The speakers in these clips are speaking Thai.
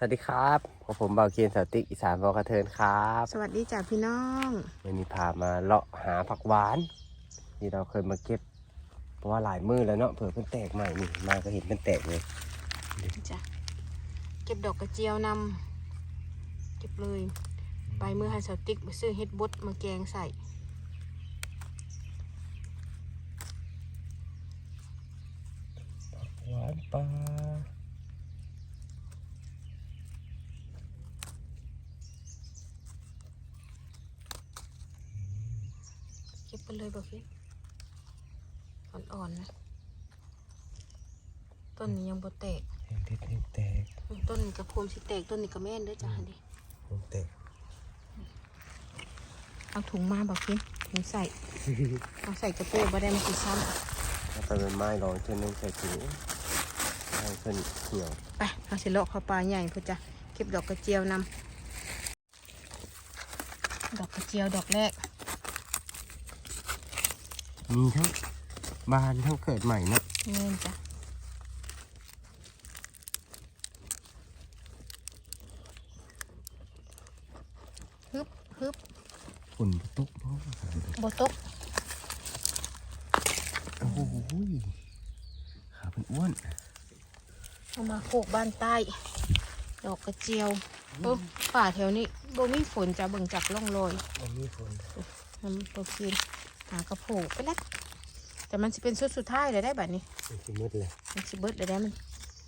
สวัสดีครับผมผมเบาเคียนสาวติ๊กอีสานบอกระเทินครับ สวัสดีจ้ะพี่น้องวันนี้พามาเลาะหาผักหวาน ที่เราเคยมาเก็บ เพราะว่าหลายมือแล้วเนาะเผื่อเพิ่นแตกใหม่นี่มาก็เห็นเพิ่นแตกเลยจ้ะเก็บดอกกระเจียวนำเก็บเลยไปเมื่อไฮสติกไปซื้อเฮ็ดบดมาแกงใส่ผักหวานปลา เก็บ ไปเลยบอกพี่อ่อนๆนะ ต้นนี้ยังบ่แตกเห็นเด็ดเห็นแตกต้นนี้กระโพมสิแตก ต้นนี้ก็แม่นเด้อจ้ะดิเห็นแตก เอาถุงมาบอกพี่ถุงใส่ เอาใส่กระเป๋าบ่ได้มันสิซ้ถ้าไปเป็นไม้รองเช่นนึงใส่ถุงให้เพิ่นเหี่ยวำไปเอาสิเลาะเข้าปลาใหญ่เพื่อจะเก็บดอกกระเจียวนำดอกกระเจียวดอกแรก มีทั้งบานทั้งเกิดใหม่เนาะเงินจ้ะฮึบฮึบฝุ่นตกเนาะบตกโอ้โหขาเป็นอ้วนเอามาโขกบ้านใต้ ดอกกระเจียวเออป่าแถวนี้บ่มีฝนจะเบิ่งจากร่องรอยมันมีฝนน้ำตัวคืน หากระโผกไปแล้วแต่มันจะเป็นชุดสุดท้ายเลยได้แบบนี้มันสิมืดเลยมันสิเบิดเลยได้มัน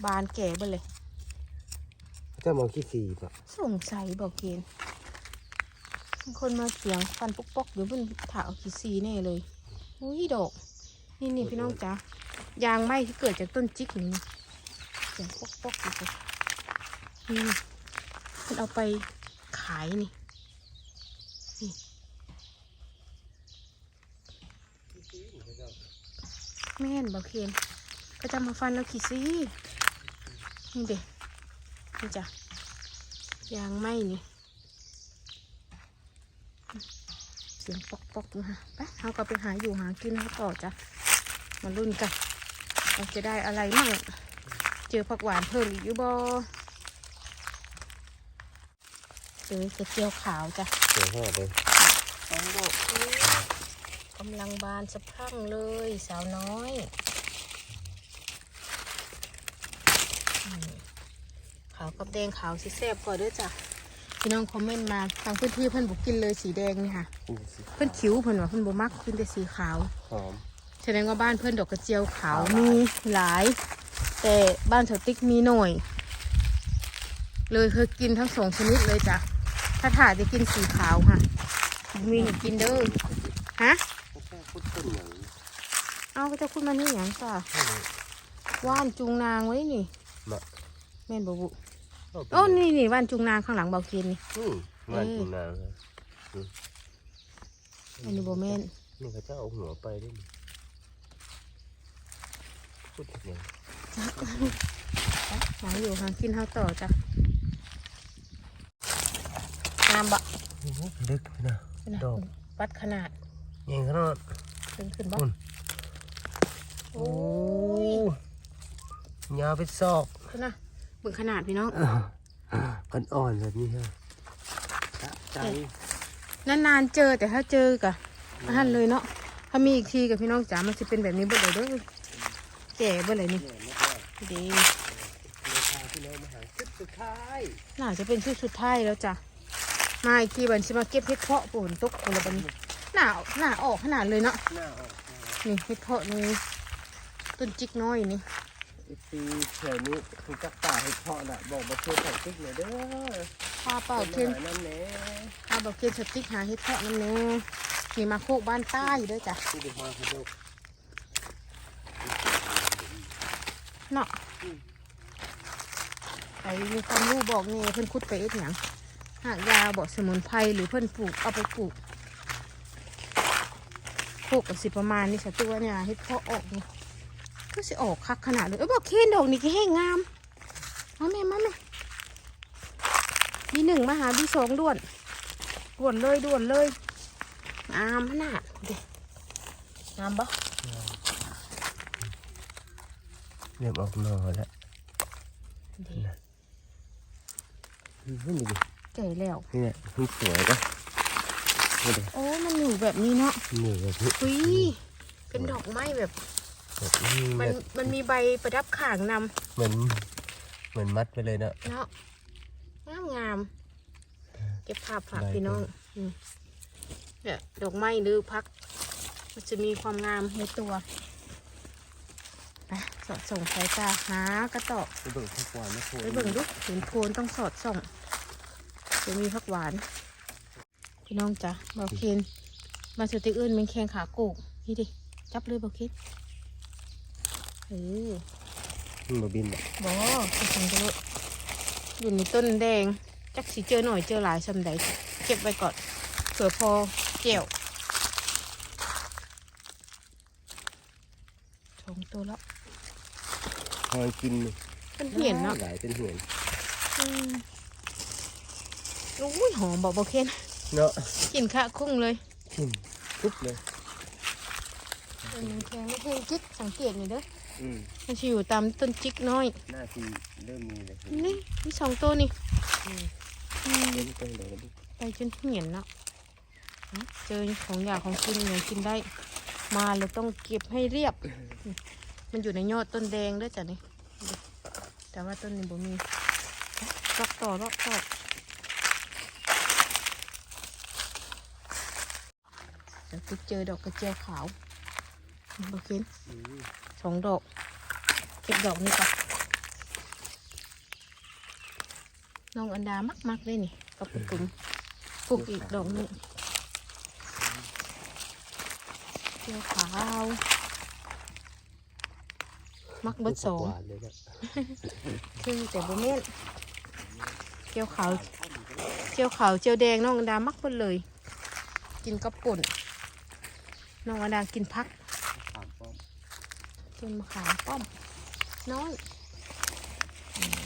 บานแก่เบิดเลยเขาจะมองขี้สีป่ะสงสัยบอกเกณฑ์มีคนมาเสียงฟันปกๆอยู่บนถาเอาขี้ซีแน่เลยอุ้ยดอกนี่นี่พี่น้องจ๋ายางไหมที่เกิดจากต้นจิกนี่นี่เสียงปกๆอยู่เลยนี่มันเอาไปขายนี่นี่ แม่นบอกเคนก็จะมาฟันเราขี้ซีนี่เด็กนี่จ้ะยางไหมนี่เสียงปอกปอกนะคะไปเราก็ไปหาอยู่หากินเขาต่อจ้ะมาลุ้นกันเราจะได้อะไรมั่งเจอผักหวานเพิ่มอีกอยู่บ่เจอกระเจียวขาวจ้ะเสียงแห่เลยสองดอกอุ๊ย กำลังบานสะพรั่งเลยสาวน้อยอืมขาวกับแดงขาวสิแซ่บก่อนเด้วยจ้ะพี่น้องคอมเมนต์มาทางพื้นที่เพิ่นบุกินเลยสีแดงนี่ค่ะ เพิ่นคิ้วเพิ่นว่าเพิ่นบ่มักเพิ่นแต่สีขาวหอมแสดงว่าบ้านเพื่อนดอกกระเจียวขาวมีหลาย แต่บ้านสติ๊กมีหน่อย เลยเคยกินทั้งสองชนิดเลยจ้ะถ้าถ่ายจะกินสีขาวค่ะ มีหนูกินเด้อฮะแค่ พูดต้นอย่างนี้เอาก็จะพูดมานี่อย่างจ้ะว่านจุงนางไว้นี่มาแม่นบ่บุโอ้โอ้นี่นี่ว่านจุงนางข้างหลังเบาเคนนี่อืมงานกินนานเลยอันนี้บ่แม่นนี่เขาจะเอาหัวไปด้วยนี่พูดอย่างนี้หาอยู่หากินเฮาต่อจ้ะงามบะโอ้โหลึกนะนะดอกวัดขนาด ยังขนาดขึ้นขึ้นบ่คุณโอ้โอ้ยยาวเป็นศอกขึ้นนะเบิ่งขนาดพี่น้องกันอ่อนแบบนี้ฮะสะใจนานๆเจอแต่ถ้าเจอกะอันเลยเนาะถ้ามีอีกทีกับพี่น้องจ๋ามันจะเป็นแบบนี้เบ่เลยเด้อแก่เบ่เลยนี่ดีเลยพาพี่น้องมาหาจุดสุดท้ายน่าจะเป็นชุดสุดท้ายแล้วจ้ะมาอีกทีบันชิมาเก็บเห็ดเพาะปุ่นตกคนละบัดน หนาหนาออกขนาดเลยเนาะหน้าออกนี่เห็ดเพาะนี่ต้นจิกน้อยนี่อีปีแถวนี้คือจักป่าให้เพาะน่ะบอกมาช่วยใส่ติ๊กหน่อยเด้อพาเป่าเทียนหนั่นแหละพาเป่าเทียนสติ๊กหาเห็ดเพาะนั่นแน่ขี่มาโคกบ้านใต้เด้อจ้ะที่เดี๋ยวมาเขาดูเนาะใครมีความรู้บอกนี่เพิ่นคุดไปเอ็ดหยังหากยาบอกสมุนไพรหรือเพิ่นปลูกเอาไปปลูก ปลูกกันสิประมาณนี้สักตัวเนี่ยเฮ็ดเพาะออกนี่ก็สิออกคักขนาดเลยเอ้ยบอกเคนดอกนี่ก็แห้งงามมาแม่มาแม่บีหนึ่งมาหาบีสองด่วนด่วนเลยด่วนเลยงามขนาดเด็งามปะเริ่มออกหน่อแล้วดีอืมนี่ดิเจ๋แล้วนี่แหละมันสวยก็นี่ดิ โอ้มันอยู่แบบนี้เนาะหนูแบบนี้อุ้ยเป็นดอกไม้แบบ แบบนี้มัแบนบมันมีใบประดับข่างนเหมือนเหมือนมัดไปเลยเนาะำเนาะงามงามเก็บภาพฝากได้พี่น้องครับ อืมเนี่ยดอกไม้หรือพัก มันจะมีความงามในตัวไปสอดส่องสายตาหากระตอกไปเบิ่งผักหวานนะคุณไปเบิ่งดูเห็นโพนต้องสอดส่องจะมีผักหวาน พี่น้องจ้ะบอกเคนมาสติอื่นเป็นแข้งขาโกกนี่ดิจับเลยบอกเคนเออมันบ่บินอะบอไปฟังกันเลยอยู่ในต้นแดง จักสีเจอหน่อยเจอหลายสำใดเก็บไว้ก่อนเผื่อพอเกี่ยวสองตัวแล้วพอกินนี่เป็นเหียนเนาะหลายเป็นเหียนอืมอุ้ยหอมบอกบอกเคน เนาะกลิ่นข้าคุ้งเลยกินปุ๊บเลยเป็นแข็งไม่แข็งจิกสังเกตหน่อยเด้ออืมมันจะอยู่ตามต้นจิกน้อยหน้าที่เริ่มมีเลยนี่มีสองตัวนี่อืมเล่นต้องเดี๋ยวดูไปจนเหี่ยนแล้วเจอของอยากของกินอย่างกินได้ มาเลยต้องเก็บให้เรียบ มันอยู่ในยอดต้นแดงด้วยจ้ะนี่ดูแต่ว่าต้นนี้บ่มีรอกต่อรอกต่อเดี๋ยว ไปเจอดอกกระเจียวขาวโอเคอืมสองดอก เก็บดอกนี้ก่อนน้องอันดามักมักๆเลยนี่กับปุกปุมปลูกอีกดอกหนึงเจียวขาวมักเบิดสองหวานเลยนะคือแต่บ่แม่นเจียวขาวเจียวขาวเจียวแดงน้องอันดามักเบิดเลย กินกับป่น น้องอันดากินพักถามป้อมกินมะขามป้อม น้อยอืม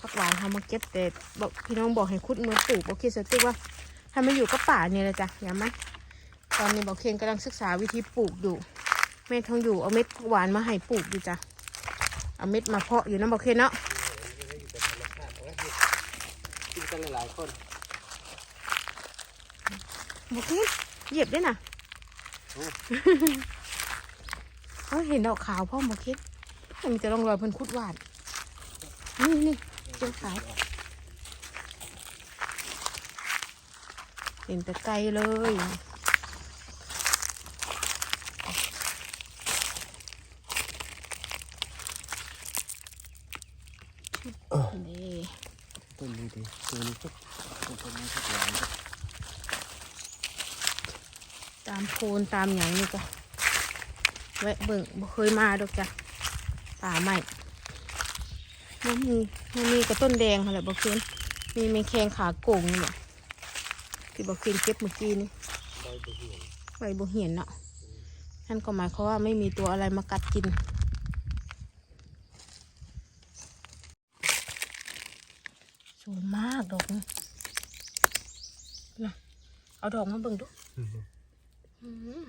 ผักหวานทำมาเก็บแต่บอกพี่น้องบอกให้คุดมือปลูกบอกคิดสติว่าให้มันอยู่กับป่าเนี่ยเลยจ้ะอย่ามันตอนนี้บอกเคนกำลังศึกษาวิธีปลูกอยู่แม่ทองอยู่เอาเม็ดผักหวานมาให้ปลูกอยู่จ้ะเอาเม็ดมาเพาะอยู่นะบอกเคนเนาะกินกันหลายๆคนบอกเคน เหยียบด้วยนะเขาเห็นดอกขาวพ่อมาคิดมันจะลองรอยเพิ่นคุดหวานนี่นี่เจ้าขาวเห็นแต่ไกลเลย นี่ ต้นนี้ดิตัวนี้ก็ต้นนี้ก็หวานก็ ตามโคนตามอย่างนี้ก็แวะเบิ่งเคยมาดอกจ้ะป่าใหม่บ่มีบ่มีกับต้นแดงอะไรบ่เคนมีแมงแคงขาโก่งนี่แหละที่บ่เคนเก็บเมื่อกี้นี่ใบบบ่เหียนเนาะนั่นก็หมายความว่าไม่มีตัวอะไรมากัดกินสวยมากดอกนี้นะเอาดอกมาเบิ่งดู อืมอืม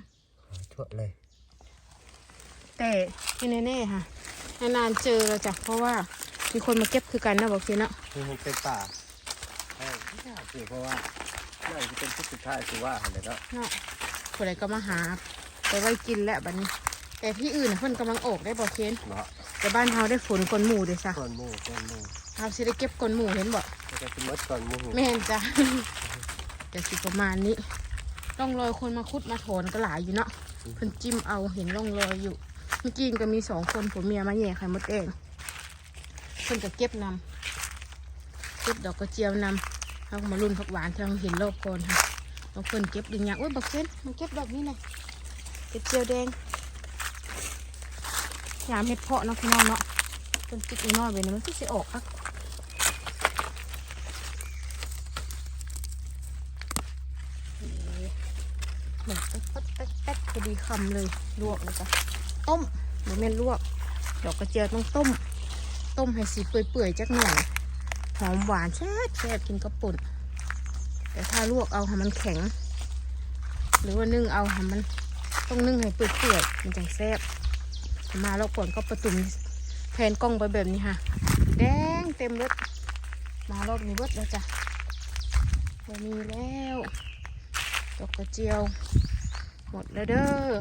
ขอทั่วเลย แต่ที่แน่ๆค่ะนานๆเจอแล้วจ้ะเพราะว่ามีคนมาเก็บคือกันนะบอกทีเนาะคือมันเป็นป่าใช่ไม่ใช่สิเพราะว่าน่าจะเป็นที่สุดท้ายคือว่าเห็นแล้วเนาะคนใดก็มาหาไปไว้กินแล้วบัดนี้ แต่ที่อื่นน่ะเพิ่นกำลังออกได้บอกเคนเนาะแต่บ้านเฮาได้ฝนกลนหมู่เด้อจ้ะก้อนหมูก้อนหมูเฮาสิได้เก็บกลนหมู่เห็นบ่แล้วก็เป็นมดก้อนหมูแม่นจ้ะจะสิประมาณนี้ ร่องรอยคนมาคุดมาถอนก็หลายอยู่เนาะเพิ่นจิ้มเอาเห็นร่องรอยอยู่ เมื่อกี้ก็มีสองคนผัวเมียมาแย่ไข่มดแดงเพิ่นก็เก็บนำเก็บดอกกระเจียวนำเขาก็มารุ่นผักหวานที่เราเห็นรอบก่อนค่ะบางคนเก็บดึงอย่างอุ้ยบักเซนมาเก็บดอกนี้หน่อยกระเจียวแดงยามเห็ดเพาะเนาะพี่น้องเนาะต้นติ๊กน้อยๆไปนี่มันก็สิออกครับ หนึ่งปั๊ดปั๊ ดีคำเลยลวกเลยจ้ะต้มหรือแม่นลวก ดอกกระเจียวต้องต้ม ต้มให้สีเปื่อยๆจักหน่อยหอมหวานแซ่บแซ่บกินกระปุ่นแต่ถ้าลวกเอาให้มันแข็ง หรือว่านึ่งเอาให้มันต้องนึ่งให้เปื่อยๆมันจังแซ่บมาแล้วก่อนก็ประตุมแผนกล้องไปแบบนี้ค่ะ แดงเต็มรถมารอบนี้เบิดแล้วจ้ะมีแล้วดอกกระเจียว หมดแล้วเด้อ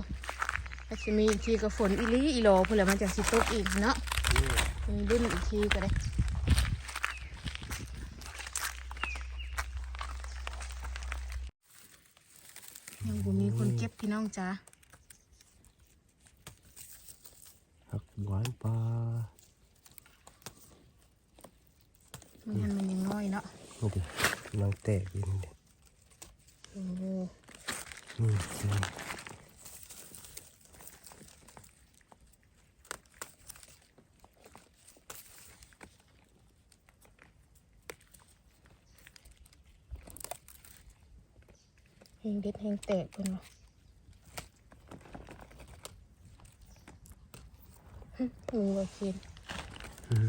อาจจะมีอีกทีกับฝนอีหลีอีหลอเพื่อแล้วมันจะสิตกอีกเนาะมีรุ่นอีกทีก็ได้ยังบ่มีคนเก็บพี่น้องจ้าผักหวานปลามันยังมันยังน้อยเนาะนี่ดิกำลังแตกอยู่นี่ดิโอ้โหนี่ใช่ แหง เด็ดแห้งแตกเพิ่นว่าฮึงว่าเคนอืม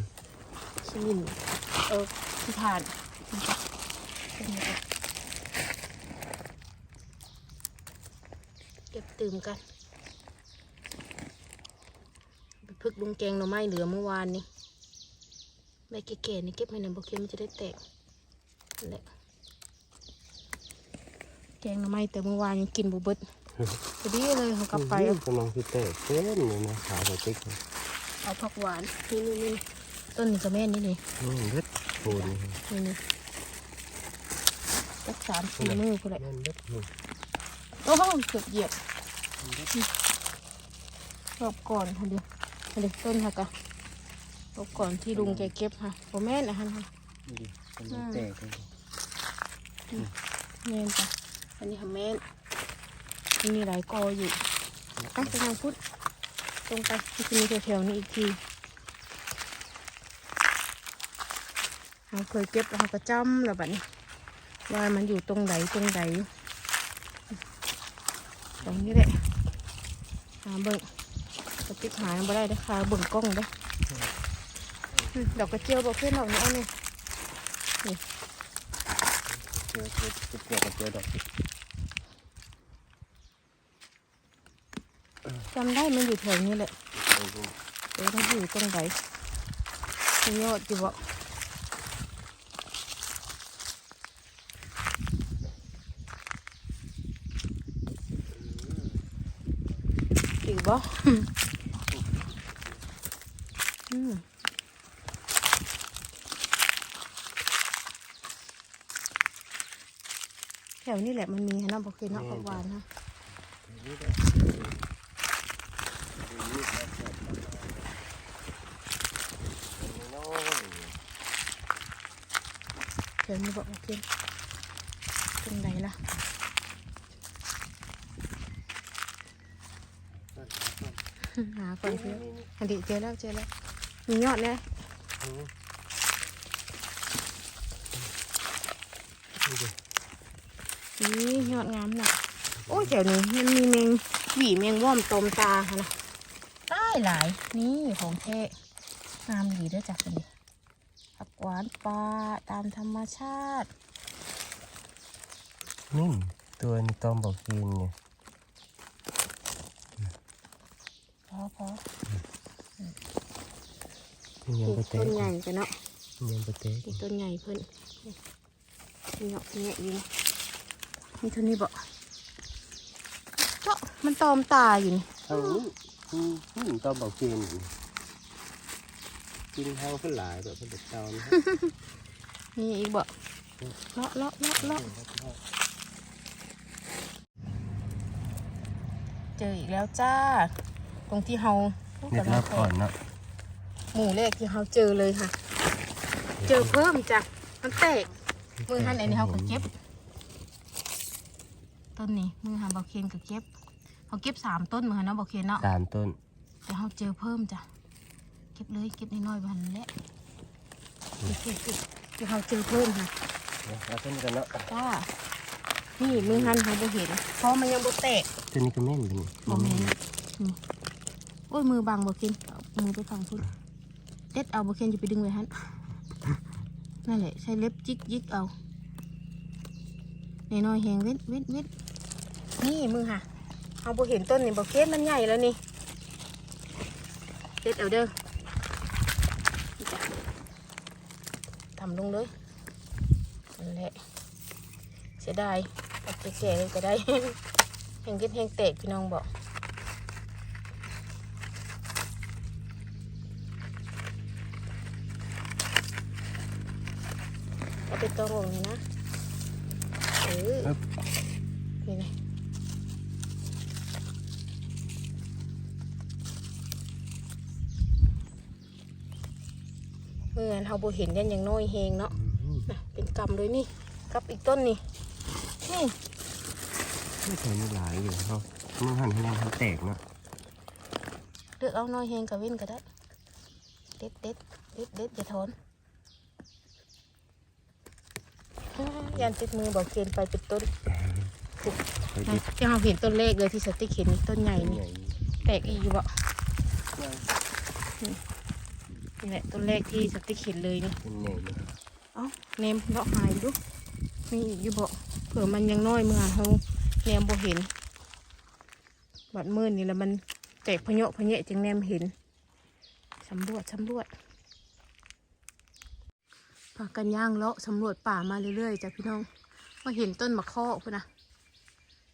ขี้มินเออที่ทานเก็บตื่มกันไปพึกลุงแกงหน่อไม้เหลือเมื่อวานนี่ใบแก่ๆนี่เก็บไว้ในโบเคนมันจะได้แตกนั่นแหละ แกงหน่อไม้แต่เมื่อวานยังกินบุเบิดพอดีเลยเขากลับไปเอากำลังที่แตกเต้นเลยนะขาตัวติ๊กเลยเอาผักหวานนี่นี่นี่ต้นนี้ก็แม่นนี่นี่อืมเล็ดโผล่นี่นี่นี่สักสามสี่มือพอเลยแม่นเล็ดนี่โอ้โหเกือบเหยียบรอบก่อนค่ะดิค่ะดิต้นค่ะกะรอบก่อนที่ลุงแกเก็บค่ะโอแม่นนะฮะนี่ดิกำลังแตกเลยแม่นจ้ะ อันนี้ค่ะแม่นมันมีหลายกออยู่อะไปทางพุทธตรงไปที่จะมีแถวๆนี้อีกทีเราเคยเก็บแล้วเราก็จำแล้วบัดนี้ ว่ามันอยู่ตรงไหนตรงไหนตรงนี้แหละหาเบิ่งกระติกหายมาได้เด้ค่ะเบิ่งกล้องเด้อดอกกระเจียวบอกเพื่อนดอกนี้เอาเนี่ยเจอเจอเจอเจอเจอดอกำได้มันอยู่แถวนี้แหละเดี๋ยวมันอยู่ตรงไหนมียอดอยู่บ่อยู่บ่อืมแถวนี้แหละมันมีฮะน้ำบอกเคยเนาะผักวานฮะ เดี๋ยวนี้บอกโอเคตรงไหนล่ะหาก่อนสิอันดีเจอแล้วเจอแล้ว มียอดเนี่ยนี่ยอดงามน่ะ โอ้ยเดี๋ยวนี้มันมีแมงหวีแมงว่อมตมตาค่ะนะ ได้หลายนี่ของแท้งามดีเด้วยจ้ะคนนี้ผักหวานปลาตามธรรมชาตินี่ตัวนี้ตอมบอกกินเนี่ยพอพอนี่ยังปลูไปกแตต้กนใหญ่กันเนาะนี่ยังไปแตกปลูกต้นใหญ่เพิ่นนี่เนาะเนี่ยอยู่นี่นี่เท่านี้บอกเนาะมันตอมตาอยู่นี่ทางนี้ อืมอืมตอมบอกกินกินทางขึ้นหลายแบบเป็นเจ้านะนี่อีกบอกเลาะเลาะเลาะเลาะเจออีกแล้วจ้า ตรงที่เฮาเน็ตรอบก่อนเนาะหมู่แรกที่เฮาเจอเลยค่ะ เจอเพิ่มจ้ะมันแตกมือหันอันนี้เขาก็เก็บ ต้นนี้มือหันเบาเคนก็เก็บ เขาเก็บสามต้นมือหันเนาะเบาเคนเนาะสามต้น แต่เขาเจอเพิ่มจ้ะ เก็บเลยเก็บน้อยๆบันแหละเก็บเก็บเก็บเขาเจอเพิ่มค่ะเอาต้นกันเนาะจ้านี่มือหันเขาบ่เห็นเพราะมันยังบ่แตกต้นนี้ก็แม่นเป็นบ่แม่นนี่โอ้ยมือบังเบาเคนเอามือไปฟังพุ่นเด็ดเอาเบาเคนจะไปดึงไว้หันนั่นแหละใช้เล็บจิกยิกเอาน้อยๆแหงเว้นเว้นเว้นนี่มือค่ะ เอาบ่เห็นต้นนี่บาเคนมันใหญ่แล้วนี่เด็ดเอาเด้อทำลงเลยนั่นแหละเสียดายเอาไปแก่เลยก็ได้แหงเก็ดแหงแตกพี่น้องบอกเอาไปตองลงนี่นะเออ มื่อนั้นเราบ่เห็นยันยังน้อยเฮงเนาะน่ะเป็นกำเลยนี่กับอีกต้นนี่นี่ไม่ใช่ไม่หลายอยู่เขามึงหันให้มันแตกเนาะเลือกเอาน้อยแหงกับเว้นก็ได้เด็ดเด็ดเด็ดเด็ดอย่าทอนอ้ายันติดมือบอกเกณฑ์ไปเป็นต้นไปนะดิที่เราเห็นต้นเลขเลยที่สติ๊กเห็นนี่ต้นใหญ่นี่ใหญ่แตกอีกอยู่บ่ นี่แหละต้นแรกที่สติ๊กเห็นเลยนี่เป็นใหญ่เลยเอ้าเนมเลาะหายดูนี่อีกอยู่บ่เผื่อมันยังน้อยเมื่อเขาแนมบ่เห็น บัดมืดนี่แล้วมันแตกพะเยาะพะเยะจึงแนมเห็นสำรวจสำรวจพากันย่างเลาะสำรวจป่ามาเรื่อยๆจ้ะพี่น้องมาเห็นต้นมะข้อพุ่นนะ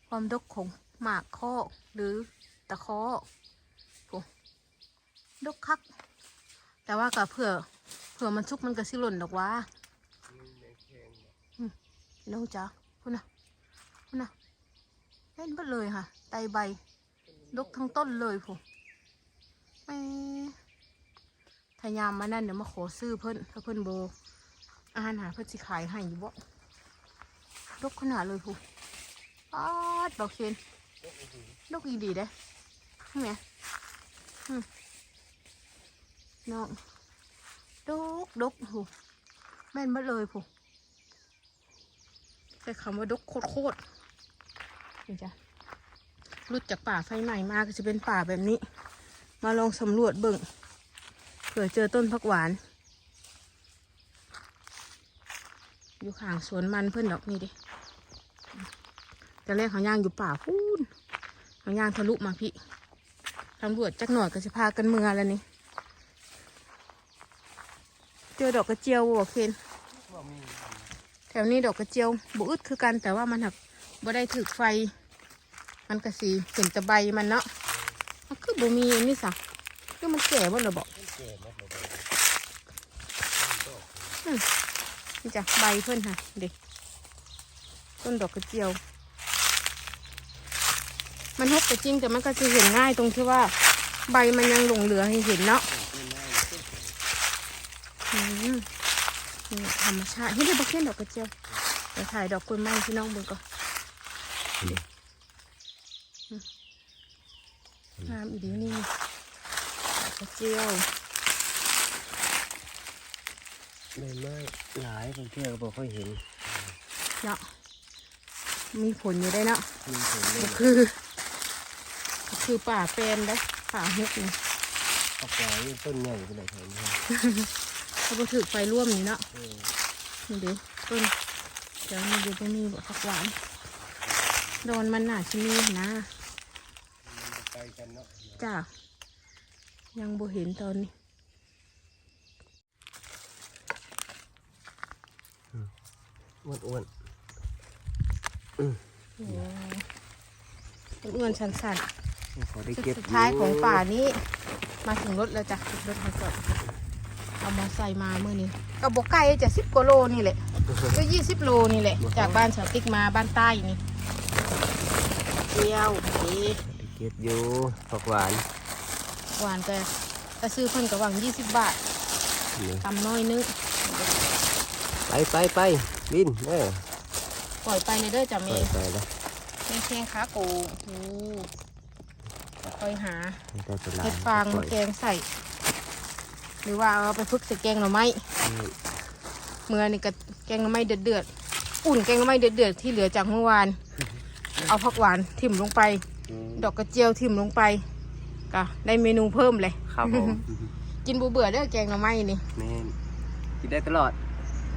ความดกของหมากข้อหรือตะข้อโอ้ดกคัก แต่ว่าก็เผื่อเผื่อมันชุกมันก็สิหล่นดอกว่าพี่น้องจ้ะพุ่นนะพุ่นนะเล่นเบดเลยค่ะ ไตใบดกทั้งต้นเลยผมไม่พยายามมานั่นเดี๋ยวมาขอซื้อเพิ่นถ้าเพิ่นโบอาหารหาเพิ่นสิขายให้อยู่บ่ดกขนาดเลยผมป๊าดบอกเคนดกอีดีเด้ใช่ไหมอืม น้องดกดกโหแม่นมาเลยผมใช้คำว่าดกโคตรๆนี่จ้ะรุดจากป่าไฟใหม่มาก็จะเป็นป่าแบบนี้ มาลองสำรวจเบิ่งเผื่อเจอต้นผักหวาน อยู่ข้างสวนมันเพื่อนดอกนี่ดิแต่แรกเขาย่างอยู่ป่าพูนเขาย่างทะลุมาพี่ตำรวจจักหน่อยก็จะพากันเมือแล้วนี่ เจอดอกกระเจียวบ่เคนแถวนี้ดอกกระเจียวบุอึดคือกันแต่ว่ามันหักบ่ได้ถึกไฟ มันก็สีเห็นตะใบมันเนาะมันคือบ่มีอันนี้สักคือมันแก่บ่เรอบอกนี่จ้ะใบเพื่อนค่ะเด็กต้นดอกกระเจียว มันฮกก็จริงแต่มันก็จะเห็นง่ายตรงที่ว่า ใบมันยังหลงเหลือให้เห็นเนาะอืมนี่ธ รรมชาติเฮ้ยเดี๋ยวบอกเล่นดอกกระเจียวเดี๋ยวถ่ายดอกกล้วยไม้พี่น้องเบิ่งก่อนงามอีดีนี่ดอกกระเจียวไม่ไม่หลายบางทีก็บอกค่อยเห็นเนาะมีผลอยู่ได้เนาะมีผลเลยก็คือก็คือป่าเป็นได้ป่าฮุกนี่ผักหวานนี่ต้นใหญ่ขนาดไหนเนี่ยเขาไปถือไฟร่วมนี่เนาะ เออนี่ดิต้นเดี๋ยวมันอยู่ตรงนี้บอกผักหวาน โดนมันหนาชิมีนะมันจะไปกันเนาะจ้ายังบ่เห็นตอนนี้อ้วนอ้วนโอ้อ้วนๆสันๆๆขอได้จุดเก็บสุดท้ายของป่านี้ มาถึงรถแล้วจ้ะรถมาจอด เอามอไซค์มาเมื่อนี้ก็บอกไกลจะสิบกว่าโลนี่แหละก็ยี่สิบโลนี่แหละ จากบ้านสาวติ๊กมาบ้านใต้นี่เดียวเอ๊ะได้เก็บอยู่ผักหวาน หวานแต่ก็ซื้อเพิ่นกับหวังยี่สิบบาทนี่ตำน้อยนึงไปไปไปบินเออปล่อยไปเลยเด้อจ้ะไปเมย์ไปแล้วแม่แข้งขาโกนี่จะคอยหาไม่ได้เป็นไรเห็ดฟางมาแกงใส่ หรือว่าเอาไปพึกใส่แกงหน่อไม้เมื่อนี่ก็แกงหน่อไม้เดือดเดือดๆอุ่นแกงหน่อไม้เดือดเดือดๆที่เหลือจากเมื่อวาน เอาผักหวานถิ่มลงไป ดอกกระเจียวถิ่มลงไปก็ได้เมนูเพิ่มเลยครับผมกินบูเบื่อเด้อแกงหน่อไม้นี่แม่นกินได้ตลอด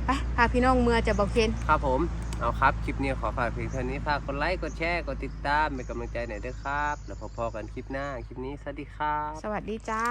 ไปพาพี่น้องเมื่อจะบอกเคนครับผมเอาครับคลิปนี้ขอฝากเพียงเท่านี้ฝากกดไลค์กดแชร์กดติดตามเป็นกำลังใจหน่อยด้วยครับ แล้วพอๆกันคลิปหน้าคลิปนี้สวัสดีครับ สวัสดีจ้า